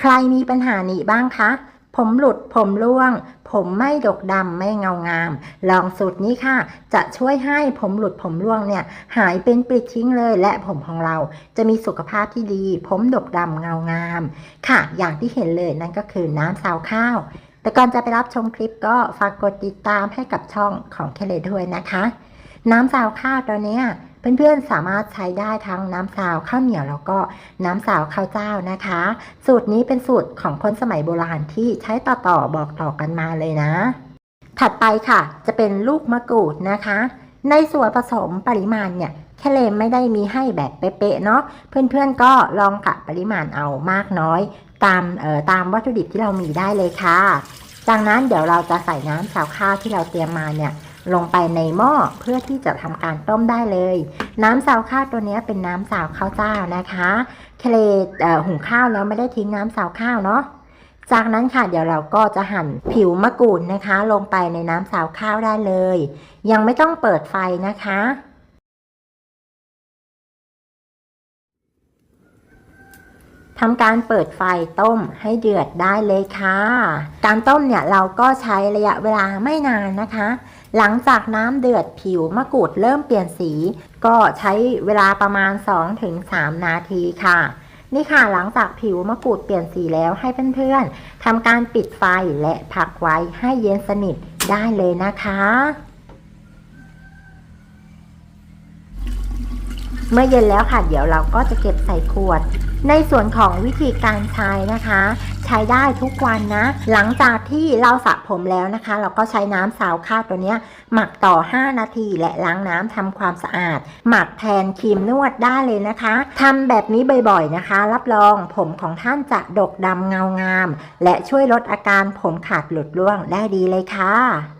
ใครมีปัญหานี้บ้างคะ ผมหลุดผมร่วง ผมไม่ดกดำไม่เงางาม ลองสูตรนี้ค่ะ จะช่วยให้ผมหลุดผมร่วงเนี่ย หายเป็นปลิดทิ้งเลย และผมของเราจะมีสุขภาพที่ดี ผมดกดำเงางาม ค่ะ อย่างที่เห็นเลยนั่นก็คือน้ำซาวข้าว แต่ก่อนจะไปรับชมคลิปก็ฝากกดติดตามให้กับช่องของเคเลด้วยนะคะ น้ำซาวข้าวตัวเนี้ย เพื่อนๆสามารถใช้ได้ทั้งน้ำซาวข้าวเหนียวแล้วก็น้ำซาวข้าวเจ้านะคะ สูตรนี้เป็นสูตรของคนสมัยโบราณที่ใช้ต่อๆบอกต่อกันมาเลยนะ ถัดไปค่ะ จะเป็นลูกมะกรูดนะคะ ในส่วนผสมปริมาณเนี่ยแคเลมไม่ได้มีให้แบบเป๊ะๆเนาะเพื่อนๆก็ลองกะปริมาณเอามากน้อย ตามเอ่อตามวัตถุดิบที่เรามีได้เลยค่ะจากนั้นเดี๋ยวเราจะใส่น้ำสาวข้าวที่เราเตรียมมาเนี่ย ลงไปในหม้อเพื่อที่จะทำการต้มได้เลย น้ำสาวข้าวตัวนี้เป็นน้ำสาวข้าวเจ้านะคะเคเลหุงข้าวแล้วไม่ได้ทิ้งน้ำสาวข้าวเนาะจากนั้นค่ะเดี๋ยวเราก็จะหั่นผิวมะกรูดนะคะ ลงไปในน้ำสาวข้าวได้เลย ยังไม่ต้องเปิดไฟนะคะ ทำการเปิดไฟต้มให้เดือดได้เลยค่ะ การต้มเนี่ยเราก็ใช้ระยะเวลาไม่นานนะคะ หลังจากน้ำเดือดผิวมะกรูดเริ่มเปลี่ยนสี ก็ใช้เวลาประมาณ 2-3 นาทีค่ะ นี่ค่ะหลังจากผิวมะกรูดเปลี่ยนสีแล้วให้เพื่อนๆทำการปิดไฟและพักไว้ให้เย็นสนิทได้เลยนะคะเมื่อเย็นแล้วค่ะ เดี๋ยวเราก็จะเก็บใส่ขวด ในส่วนของวิธีการใช้นะคะ ใช้ได้ทุกวันนะ หลังจากที่เราสระผมแล้วนะคะ เราก็ใช้น้ำสาวข้าวตัวนี้หมักต่อ 5 นาที และล้างน้ำทำความสะอาด หมักแทนครีมนวดได้เลยนะคะทำแบบนี้บ่อยๆนะคะ รับรองผมของท่านจะดกดำเงางาม และช่วยลดอาการผมขาดหลุดร่วงได้ดีเลยค่ะ